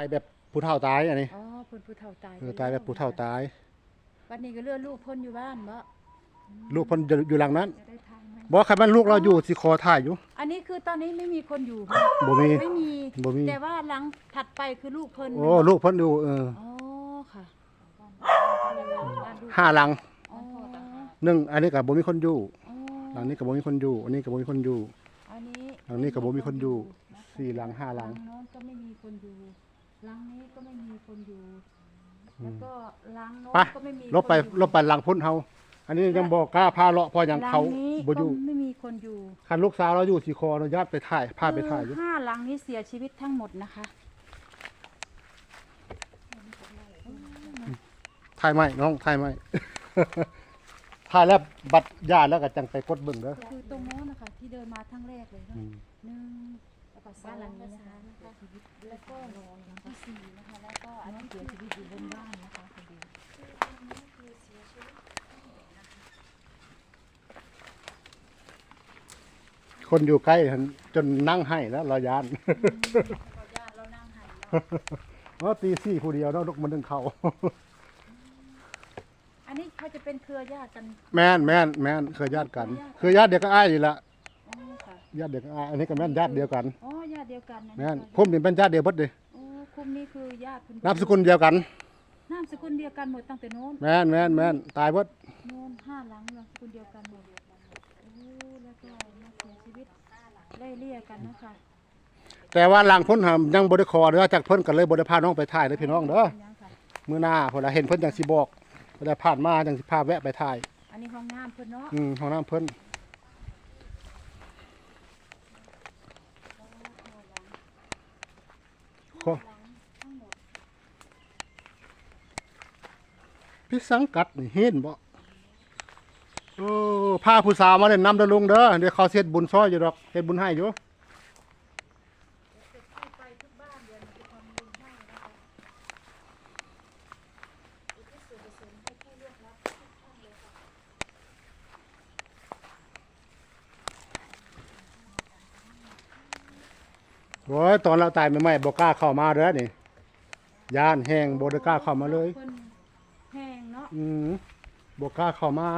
ตายแบบผู้เฒ่าตายอันนี้อ๋อเพิ่นผู้เฒ่าตายเออตายแบบผู้เฒ่าตาย วันนี้ก็เลือลูกเพิ่นอยู่บ้านบ่ลูกเพิ่นอยู่อยู่หลังนั้นจะได้ทางไหมบ่คันมันลูกเราอยู่สิขอถ่ายอยู่อันนี้คือตอนนี้ไม่มีคนอยู่บ่มี ไม่มี บ่มี แต่ว่าหลังถัดไปคือลูกเพิ่นโอ้ลูกเพิ่นอยู่เอออ๋อค่ะห้าหลังอ๋อหนึ่งอันนี้ก็บ่มีคนอยู่ อ๋อหลังนี้ก็บ่มีคนอยู่ อันนี้ก็บ่มีคนอยู่ อันนี้หลังนี้ก็บ่มีคนอยู่สี่หลังห้าหลังโน้นก็ไม่มีคนอยู่ หลังนี้ก็ไม่มีคนอยู่ แล้วก็หลังโน้นไปก็ไม่มีลบไปคนอยู่ลบไปหลังพุ่นเฮาอันนี้ยังบ่กล้าพาเลาะเพอยังหลังเขานี้บ่อก็ยู่ไม่มีคนอยู่คันลูกสาวเราอยู่สิขออนุญาตไปถ่ายพาไปถ่ายอยู่ คือห้าหลังนี้เสียชีวิตทั้งหมดนะคะถ่ายไหมน้องถ่ายไหม ถ่ายแล้วบัตรญาติแล้วก็จังไปกดเบิ่งเด้อ คือตรงโน้นนะคะที่เดินมาทั้งแรกเลยนะอืม หนึ่งแล้วก็สองแล้วก็สามนะคะแล้วก็หลังที่สี่นะคะ แล้วก็อันนี้เสียชีวิตอยู่บนบ้านนะคะคนเดียวคนอยู่ใกล้หั่นจนนั่งให้แล้วเรายานแล้วก็ญาติเรานั่งหันเนาะตีสี่ผู้เดียวเนาะลูกมันดึงเขาอันนี้เขาจะเป็นเครือญาติกัน แม่นแม่นแม่นเคยญาติกัน เครือญาติเดียวก็อ้ายนี่ละญาติเดียวก็อ้ายอันนี้ก็แม่นญาติเดียวกันอ๋อ ติเดียวกันนะแม่นผมนี่เป็นญาติเดียวเบิดเด้โอ้คุมนี่คือญาติคุณนามสกุลเดียวกันนามสกุลเดียวกันหมดตั้งแต่โน้นแม่นแม่นแม่นตายเบิดโน้นห้าหลังนามสกุลเดียวกันหมดโอ้แล้วก็มาเสียชีวิตไล่เลี่ยกันนะคะแต่ว่าหลังพ้นหามยังบ่ได้ขอเด้อจากเพิ่นก็เลยบ่ได้พาน้องไปถ่ายเด้อพี่น้องเด้อเป็นยังค่ะมื้อหน้าพอละเห็นเพิ่นจังสิบอกบ่ได้ผ่านมาจังสิพาแวะไปถ่าย อันนี้ห้องน้ำเพิ่นเนาะอืมห้องน้ำเพิ่นขอ พี่สังกัดนี่เห็นบ่โอ้พาผู้สาวมาเล่นน้ำเด้อลุงเด้อเดี๋ยวเขาเฮ็ดบุญซ้อยอยู่ดอกเฮ็ดบุญให้อยู่ ไปทุกบ้านเดือนจะทำบุญให้นะคะอุทิศส่วนกุศลให้ผู้เลือกรับทุกท่านเลยค่ะ โอ้ยตอนเราตายใหม่ๆบ่กล้าเข้ามาเด้อนี่ย่านแห้งบ่ได้กล้าเข้ามาเลยเพิ่นแห้งเนาะอืมบกล้าเข้ามา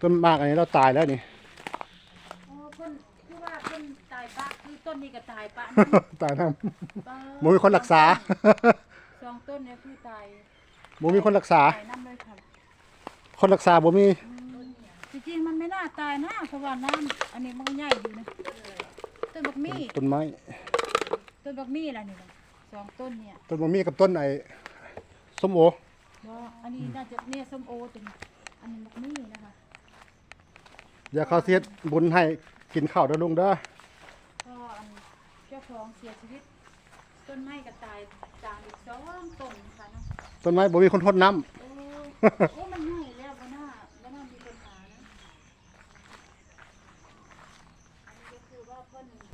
ต้นมากอันนี้เราตายแล้วนี่ โอ้เพิ่นคือว่าเพิ่นตายปะคือต้นนี้ก็ตายปะตายน้ปะำบ่มีคนรักษา สองต้นเนี่ยคือตายบ่มีคนรักษา ตายน้ำเลยค่ะคนรักษาบ่มีจริงๆมันไม่น่าตายนะเพราะว่าน้ำอันนี้มันก็ใหญ่อยู่นะต้นบักมี่ต้นไม้ ต้นบักมี่ล่ะนี่นะสองต้นเนี่ยต้นบ่มีกับต้นไอ้ส้มโอบ่อันนี้น่าจะเนี่ยส้มโอตัวนี้อันนี้บักมี่นะคะอย่าเข้าเสียดบุญให้กินข้าวเด้อลุงเด้อก็อันเจ้าของเสียชีวิต ต้นไม้ก็ตายตามอีกสองต้นนะคะเนาะต้นไม้บ่มีคนทดน้ำ โอ้โอ้